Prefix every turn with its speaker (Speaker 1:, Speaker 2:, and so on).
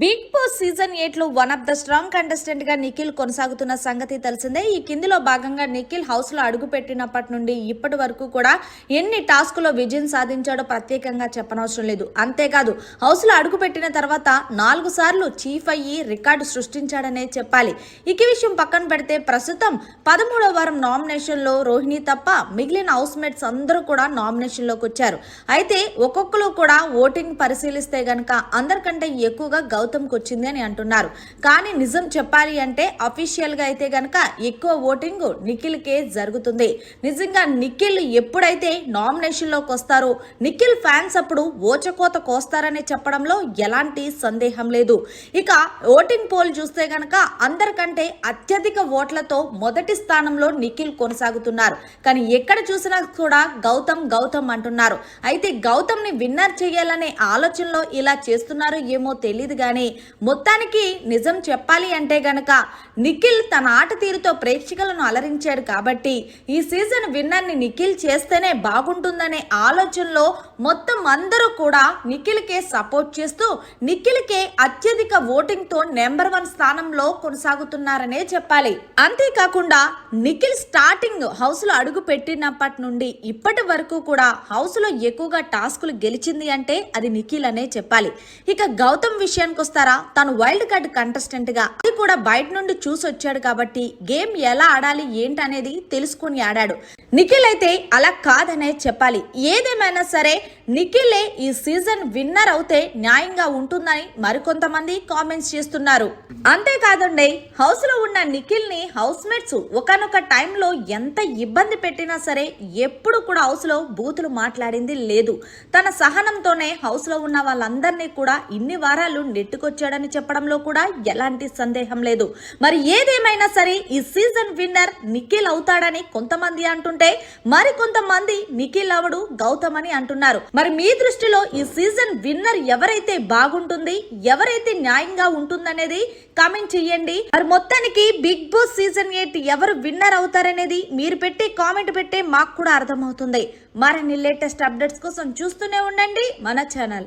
Speaker 1: Big Boss season ఎయిట్లో one of the strong కంటెస్టెంట్గా నిఖిల్ కొనసాగుతున్న సంగతి తెలిసిందే. ఈ కిందిలో భాగంగా నిఖిల్ హౌస్లో అడుగు పెట్టినప్పటి నుండి ఇప్పటి వరకు కూడా ఎన్ని టాస్క్లో విజయం సాధించాడో ప్రత్యేకంగా చెప్పనవసరం లేదు. అంతేకాదు హౌస్లో అడుగు పెట్టిన తర్వాత నాలుగు సార్లు చీఫ్ అయ్యి రికార్డు సృష్టించాడనే చెప్పాలి. ఇక విషయం పక్కన పెడితే ప్రస్తుతం పదమూడవ వారం నామినేషన్లో రోహిణి తప్ప మిగిలిన హౌస్ మేట్స్ అందరూ కూడా నామినేషన్లోకి వచ్చారు. అయితే ఒక్కొక్కరు కూడా ఓటింగ్ పరిశీలిస్తే గనక అందరికంటే ఎక్కువగా గౌతమ్కి వచ్చింది అని అంటున్నారు. కానీ నిజం చెప్పాలి అంటే అఫీషియల్గా అయితే గనక ఎక్కువ ఓటింగ్ నిఖిల్కే జరుగుతుంది. నిజంగా నిఖిల్ ఎప్పుడైతే నామినేషన్లోకి వస్తారో నిఖిల్ ఫ్యాన్స్ అప్పుడు ఓచకోత కోస్తారని చెప్పడంలో ఎలాంటి సందేహం లేదు. ఇక ఓటింగ్ పోల్ చూస్తే గనక అందరికంటే అత్యధిక ఓట్లతో మొదటి స్థానంలో నిఖిల్ కొనసాగుతున్నారు. కానీ ఎక్కడ చూసినా కూడా గౌతమ్ గౌతమ్ అంటున్నారు. అయితే గౌతమ్ని విన్నర్ చేయాలనే ఆలోచనలో ఇలా చేస్తున్నారో ఏమో తెలియదు కానీ మొత్తానికి నిజం చెప్పాలి అంటే గనక నిఖిల్ తన ఆట తీరుతో ప్రేక్షకులను అలరించాడు కాబట్టి ఈ సీజన్ విన్నర్ని నిఖిల్ చేస్తేనే బాగుంటుందనే ఆలోచనలో మొత్తం అందరూ కూడా నిఖిల్కే సపోర్ట్ చేస్తూ నిఖిల్కే అత్యధిక ఓటింగ్తో నెంబర్ వన్ స్థానంలో కొనసాగుతున్నారనే చెప్పాలి. అంతేకాకుండా నిఖిల్ స్టార్టింగ్ హౌస్లో అడుగు పెట్టినప్పటి నుండి ఇప్పటి వరకు కూడా హౌస్లో ఎక్కువగా టాస్కులు గెలిచింది అంటే అది నిఖిల్ అనే చెప్పాలి. ఇక గౌతమ్ విషయం విషయానికి వస్తారా తను వైల్డ్ కార్డ్ కంటెస్టెంట్గా అది కూడా బయట నుండి చూసి వచ్చాడు కాబట్టి గేమ్ ఎలా ఆడాలి ఏంటనేది తెలుసుకుని ఆడాడు. నిఖిల్ అయితే అలా కాదనే చెప్పాలి. ఏదేమైనా సరే నిఖిలే ఈ సీజన్ విన్నర్ అవుతే న్యాయంగా ఉంటుందని మరికొంతమంది కామెంట్స్ చేస్తున్నారు. అంతేకాదండి హౌస్లో ఉన్న నిఖిల్ని హౌస్ మేట్స్ ఒకనొక టైంలో ఎంత ఇబ్బంది పెట్టినా సరే ఎప్పుడు కూడా హౌస్లో బూతులు మాట్లాడింది లేదు. తన సహనంతోనే హౌస్లో ఉన్న వాళ్ళందరినీ కూడా ఇన్ని వారాలు నెట్టుకొచ్చాడని చెప్పడంలో కూడా ఎలాంటి సందేహం లేదు. మరి ఏదేమైనా సరే ఈ సీజన్ విన్నర్ నిఖిల్ అవుతాడని కొంతమంది అంటుంటే మరి కొంతమంది నిఖిల్ అవడు గౌతమ్ అని అంటున్నారు. మరి మీ దృష్టిలో ఈ సీజన్ విన్నర్ ఎవరైతే బాగుంటుంది ఎవరైతే న్యాయంగా ఉంటుందనేది కామెంట్ చెయ్యండి మరి మొత్తానికి బిగ్ బాస్ సీజన్ ఎయిట్ ఎవరు విన్నర్ అవుతారనేది మీరు పెట్టే కామెంట్ పెట్టే మాకు కూడా అర్థమవుతుంది. మరిన్ని లేటెస్ట్ అప్డేట్స్ కోసం చూస్తూనే ఉండండి మన ఛానల్